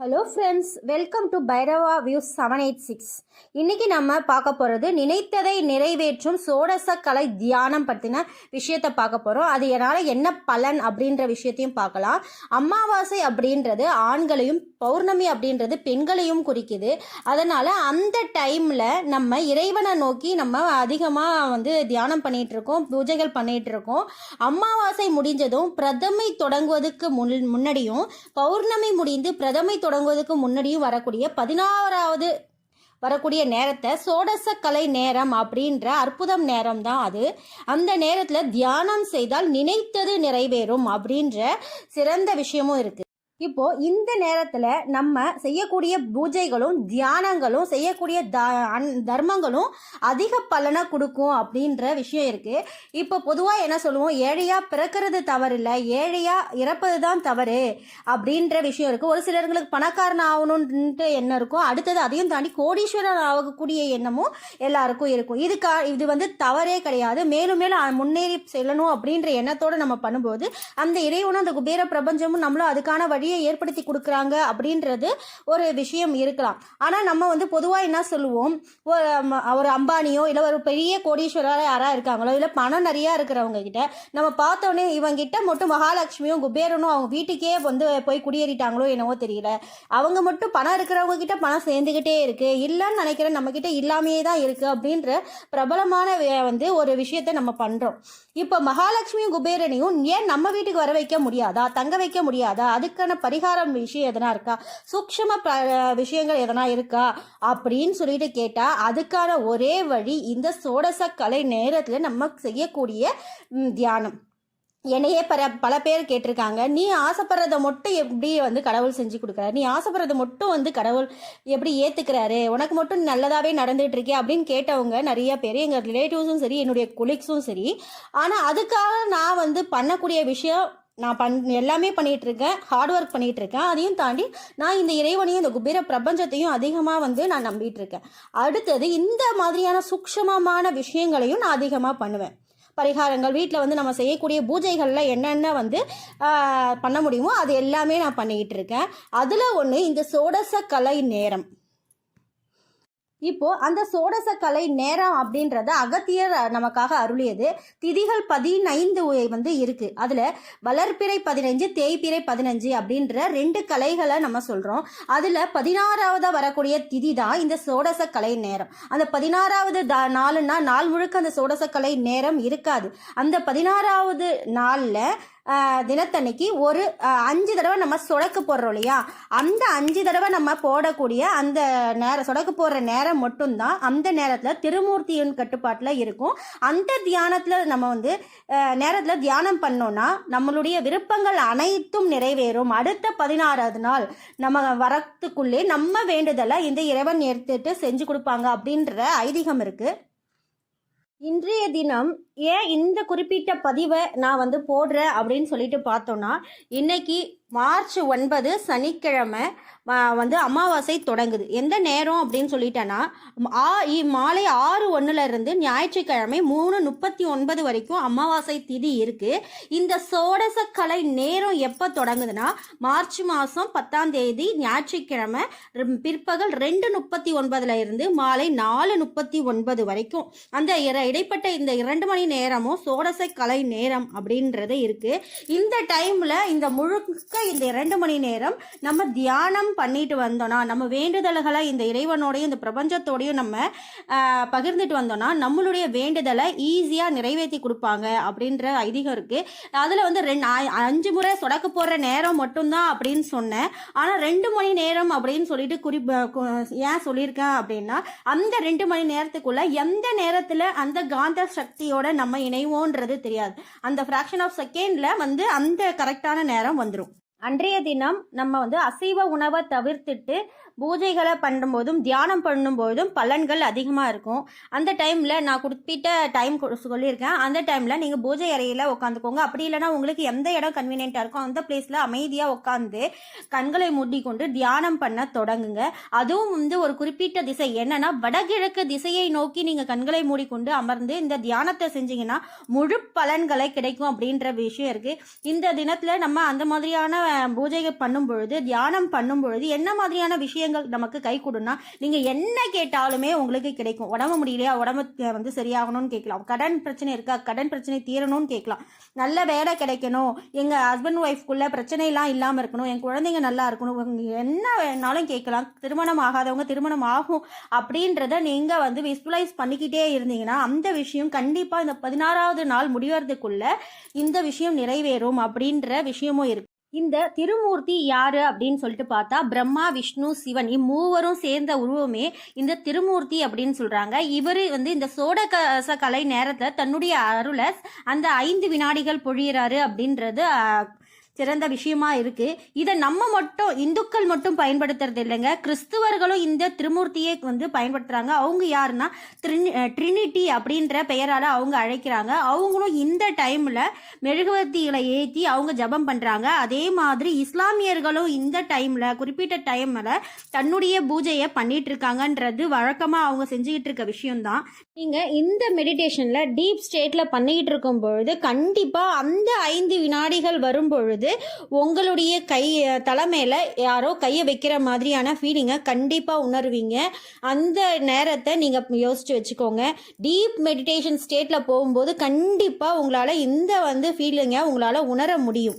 Hello friends welcome to Bhairava views seven eight six இன்றைக்கி நம்ம பார்க்க போகிறது நினைத்ததை நிறைவேற்றும் சோடச கலை தியானம் பற்றின விஷயத்தை பார்க்க போகிறோம் அது என்னால் என்ன பலன் அப்படின்ற விஷயத்தையும் பார்க்கலாம். அமாவாசை அப்படின்றது ஆண்களையும் பௌர்ணமி அப்படின்றது பெண்களையும் குறிக்குது. அதனால் அந்த டைமில் நம்ம இறைவனை நோக்கி நம்ம அதிகமாக வந்து தியானம் பண்ணிகிட்டு இருக்கோம் பூஜைகள் பண்ணிகிட்ருக்கோம் அமாவாசை முடிஞ்சதும் பிரதமை தொடங்குவதற்கு முன் முன்னாடியும் பௌர்ணமி முடிந்து பிரதமை தொடங்குவதற்கு முன்னாடியும் வரக்கூடிய பதினாறாவது வரக்கூடிய நேரத்தை சோடச கலை நேரம் அப்படின்ற அற்புதம் நேரம் தான் அது. அந்த நேரத்தில் தியானம் செய்தால் நினைத்தது நிறைவேறும் அப்படின்ற சிறந்த விஷயமும் இருக்குது இப்போ இந்த நேரத்தில் நம்ம செய்யக்கூடிய பூஜைகளும் தியானங்களும் செய்யக்கூடிய த தர்மங்களும் அதிக பலனை கொடுக்கும் அப்படின்ற விஷயம் இருக்கு. இப்போ பொதுவாக என்ன சொல்லுவோம்? ஏழையா பிறக்கிறது தவறு இல்லை ஏழையா இறப்பது தான் தவறு அப்படின்ற விஷயம் இருக்கு. ஒரு சிலர்களுக்கு பணக்காரன் ஆகணுன்ட்டு எண்ணம் இருக்கும். அடுத்தது அதையும் தாண்டி கோடீஸ்வரன் ஆகக்கூடிய எண்ணமும் எல்லாருக்கும் இருக்கும். இதுக்கா இது வந்து தவறே கிடையாது. மேலும் மேலும் முன்னேறி செல்லணும் அப்படின்ற எண்ணத்தோடு நம்ம பண்ணும்போது அந்த இறைவனும் அந்த குபேர பிரபஞ்சமும் நம்மளும் அதுக்கான வழி வழியை ஏற்படுத்தி கொடுக்குறாங்க அப்படின்றது ஒரு விஷயம் இருக்கலாம். ஆனால் நம்ம வந்து பொதுவாக என்ன சொல்லுவோம்? ஒரு அம்பானியோ இல்லை ஒரு பெரிய கோடீஸ்வரர் யாராக இருக்காங்களோ இல்லை பணம் நிறையா இருக்கிறவங்க கிட்ட நம்ம பார்த்தோன்னே இவங்கிட்ட மட்டும் மகாலட்சுமியும் குபேரனும் அவங்க வீட்டுக்கே வந்து போய் குடியேறிட்டாங்களோ என்னவோ தெரியல. அவங்க மட்டும் பணம் இருக்கிறவங்க கிட்ட பணம் சேர்ந்துக்கிட்டே இருக்குது இல்லைன்னு நினைக்கிறேன் நம்ம இல்லாமையே தான் இருக்குது அப்படின்ற பிரபலமான வே- வந்து ஒரு விஷயத்த நம்ம பண்ணுறோம் இப்போ மகாலட்சுமியும் குபேரனையும் ஏன் நம்ம வீட்டுக்கு வர வைக்க முடியாதா? தங்க வைக்க முடியாதா? அதுக்கான பரிகாரம் விஷயம் எதனா இருக்கா? சூக்ஷ்ம ப விஷயங்கள் எதனா இருக்கா? அப்படின்னு சொல்லிட்டு கேட்டால் அதுக்கான ஒரே வழி இந்த சோடச கலை நேரத்தில் நம்ம செய்யக்கூடிய தியானம். என்னையே பல பல பேர் கேட்டிருக்காங்க நீ ஆசைப்படுறத மட்டும் எப்படி வந்து கடவுள் செஞ்சு கொடுக்குறாரு? நீ ஆசைப்படுறத மட்டும் வந்து கடவுள் எப்படி ஏற்றுக்கிறாரு உனக்கு மட்டும் நல்லதாகவே நடந்துகிட்டு இருக்கே அப்படின்னு கேட்டவங்க நிறைய பேர் எங்கள் ரிலேட்டிவ்ஸும் சரி என்னுடைய கொலீக்ஸும் சரி. ஆனால் அதுக்காக நான் வந்து பண்ணக்கூடிய விஷயம் நான் பண் எல்லாமே பண்ணிகிட்டு இருக்கேன் ஹார்ட் ஒர்க் பண்ணிட்டு இருக்கேன் அதையும் தாண்டி நான் இந்த இறைவனையும் இந்த குபேர பிரபஞ்சத்தையும் அதிகமாக வந்து நான் நம்பிட்டு இருக்கேன் அடுத்தது இந்த மாதிரியான சூக்ஷமமான விஷயங்களையும் நான் அதிகமாக பண்ணுவேன். பரிகாரங்கள் வீட்டில் வந்து நம்ம செய்யக்கூடிய பூஜைகளில் என்னென்ன வந்து பண்ண முடியுமோ அது எல்லாமே நான் பண்ணிக்கிட்டு இருக்கேன் அதில் ஒன்று இந்த சோடச கலை நேரம். இப்போ அந்த சோடச கலை நேரம் அப்படின்றத அகத்தியர் நமக்காக அருளியது. திதிகள் பதினைந்து வந்து இருக்கு. அதுல வளர்ப்பிறை பதினைஞ்சு தேய்பிறை பதினஞ்சு அப்படின்ற ரெண்டு கலைகளை நம்ம சொல்றோம். அதுல பதினாறாவது வரக்கூடிய திதி தான் இந்த சோடச கலை நேரம். அந்த பதினாறாவது தா- நாளுன்னா நாள் முழுக்க அந்த சோடச கலை நேரம் இருக்காது. அந்த பதினாறாவது நாள்ல தினத்தன்னைக்கு ஒரு அஞ்சு தடவை நம்ம சொடக்கு போடுறோம் இல்லையா? அந்த அஞ்சு தடவை நம்ம போடக்கூடிய அந்த நேரம் சொடக்கு போடுற நேரம் மட்டும்தான் அந்த நேரத்தில் திருமூர்த்தியின் கட்டுப்பாட்டில் இருக்கும். அந்த தியானத்தில் நம்ம வந்து நேரத்தில் தியானம் பண்ணோன்னா நம்மளுடைய விருப்பங்கள் அனைத்தும் நிறைவேறும். அடுத்த பதினாறாவது நாள் நம்ம வரத்துக்குள்ளே நம்ம வேண்டுதலை இந்த இறைவன் எடுத்துட்டு செஞ்சு கொடுப்பாங்க அப்படின்ற ஐதீகம் இருக்குது இன்றைய தினம் ஏன் இந்த குறிப்பிட்ட பதிவை நான் வந்து போடுறேன் அப்படின்னு சொல்லிட்டு பார்த்தோன்னா இன்னைக்கு மார்ச் ஒன்பது சனிக்கிழமை வந்து அமாவாசை தொடங்குது. எந்த நேரம் அப்படின்னு சொல்லிட்டேன்னா ஆ இ- மாலை ஆறு ஒன்றுல இருந்து ஞாயிற்றுக்கிழமை மூணு முப்பத்தி ஒன்பது வரைக்கும் அமாவாசை திதி இருக்குது இந்த சோடச கலை நேரம் எப்போ தொடங்குதுன்னா மார்ச் மாதம் பத்தாம் தேதி ஞாயிற்றுக்கிழமை பிற்பகல் ரெண்டு முப்பத்தி ஒன்பதுல இருந்து மாலை நாலு முப்பத்தி ஒன்பது வரைக்கும். அந்த இடைப்பட்ட இந்த இரண்டு மணி நேரமும் சோடச கலை நேரம் அப்படின்றது இருக்குது இந்த டைமில் இந்த முழுக்க இந்த இரண்டு மணி நேரம் நம்ம தியானம் பண்ணிட்டு வந்தோம்னா நம்ம வேண்டுதல்களை இந்த இறைவனோடையும் இந்த பிரபஞ்சத்தோடையும் நம்ம பகிர்ந்துட்டு வந்தோம்னா நம்மளுடைய வேண்டுதலை ஈஸியாக நிறைவேற்றி கொடுப்பாங்க அப்படின்ற ஐதீகம் இருக்குது அதில் வந்து ரெண்டு அஞ்சு முறை சொடக்க போடுற நேரம் மட்டும்தான் அப்படின்னு சொன்னேன். ஆனால் ரெண்டு மணி நேரம் அப்படின்னு சொல்லிட்டு குறி ஏன் சொல்லியிருக்கேன் அப்படின்னா அந்த ரெண்டு மணி நேரத்துக்குள்ள எந்த நேரத்தில் அந்த காந்த சக்தியோட நம்ம இணைவோன்றது தெரியாது. அந்த ஃப்ராக்ஷன் ஆஃப் செகண்டில் வந்து அந்த கரெக்டான நேரம் வந்துடும் அன்றைய தினம் நம்ம வந்து அசைவ உணவை தவிர்த்துட்டு பூஜைகளை பண்ணும்போதும் தியானம் பண்ணும்போதும் பலன்கள் அதிகமாக இருக்கும். அந்த டைமில் நான் குறிப்பிட்ட டைம் சொல்லியிருக்கேன். அந்த டைமில் நீங்கள் பூஜை அறையில் உட்காந்துக்கோங்க அப்படி இல்லைன்னா உங்களுக்கு எந்த இடம் கன்வீனியண்ட்டாக இருக்கோ அந்த பிளேஸில் அமைதியாக உட்காந்து கண்களை மூடிக்கொண்டு தியானம் பண்ண தொடங்குங்க. அதுவும் வந்து ஒரு குறிப்பிட்ட திசை. என்னன்னா வடகிழக்கு திசையை நோக்கி நீங்கள் கண்களை மூடிக்கொண்டு அமர்ந்து இந்த தியானத்தை செஞ்சீங்கன்னா முழு பலன்களை கிடைக்கும் அப்படின்ற விஷயம் இருக்குது இந்த தினத்தில் நம்ம அந்த மாதிரியான பூஜைகள் பண்ணும் பொழுது தியானம் பண்ணும் பொழுது என்ன மாதிரியான விஷயங்கள் நமக்கு கை கொடுன்னா நீங்கள் என்ன கேட்டாலுமே உங்களுக்கு கிடைக்கும். உடம்பு முடியலையா? உடம்பு வந்து சரியாகணும்னு கேட்கலாம். கடன் பிரச்சனை இருக்கா? கடன் பிரச்சனை தீரணும்னு கேட்கலாம். நல்ல வேலை கிடைக்கணும். எங்கள் ஹஸ்பண்ட் ஒய்ஃப்குள்ள பிரச்சனைலாம் இல்லாமல் இருக்கணும். என் குழந்தைங்க நல்லா இருக்கணும். என்ன வேணாலும் கேட்கலாம். திருமணம் ஆகாதவங்க திருமணம் ஆகும் அப்படின்றத நீங்கள் வந்து விஸ்வலைஸ் பண்ணிக்கிட்டே இருந்தீங்கன்னா அந்த விஷயம் கண்டிப்பாக இந்த பதினாறாவது நாள் முடிவறதுக்குள்ள இந்த விஷயம் நிறைவேறும் அப்படின்ற விஷயமும் இருக்கு. இந்த திருமூர்த்தி யாரு அப்படின்னு சொல்லிட்டு பார்த்தா பிரம்மா விஷ்ணு சிவன் இம்மூவரும் சேர்ந்த உருவமே இந்த திருமூர்த்தி அப்படின்னு சொல்றாங்க. இவர் வந்து இந்த சோடகச கலை நேரத்தை தன்னுடைய அருளை அந்த ஐந்து வினாடிகள் பொழியிறாரு அப்படின்றது சிறந்த விஷயமா இருக்கு. இதை நம்ம மட்டும் இந்துக்கள் மட்டும் பயன்படுத்துறது இல்லைங்க. கிறிஸ்துவர்களும் இந்த திருமூர்த்தியை வந்து பயன்படுத்துறாங்க. அவங்க யாருன்னா ட்ரினி ட்ரினிட்டி அப்படின்ற பெயரால் அவங்க அழைக்கிறாங்க. அவங்களும் இந்த டைமில் மெழுகுவர்த்திகளை ஏற்றி அவங்க ஜெபம் பண்ணுறாங்க அதே மாதிரி இஸ்லாமியர்களும் இந்த டைமில் குறிப்பிட்ட டைமில் தன்னுடைய பூஜையை பண்ணிட்டு இருக்காங்கன்றது வழக்கமாக அவங்க செஞ்சுக்கிட்டு இருக்க விஷயம்தான். நீங்கள் இந்த மெடிடேஷனில் டீப் ஸ்டேட்டில் பண்ணிக்கிட்டு இருக்கும் பொழுது கண்டிப்பாக அந்த ஐந்து வினாடிகள் வரும் பொழுது வந்து உங்களுடைய கை தலைமையில் யாரோ கையை வைக்கிற மாதிரியான ஃபீலிங்கை கண்டிப்பாக உணர்வீங்க. அந்த நேரத்தை நீங்கள் யோசிச்சு வச்சுக்கோங்க. டீப் மெடிடேஷன் ஸ்டேட்டில் போகும்போது கண்டிப்பாக உங்களால் இந்த வந்து ஃபீலிங்கை உங்களால் உணர முடியும்.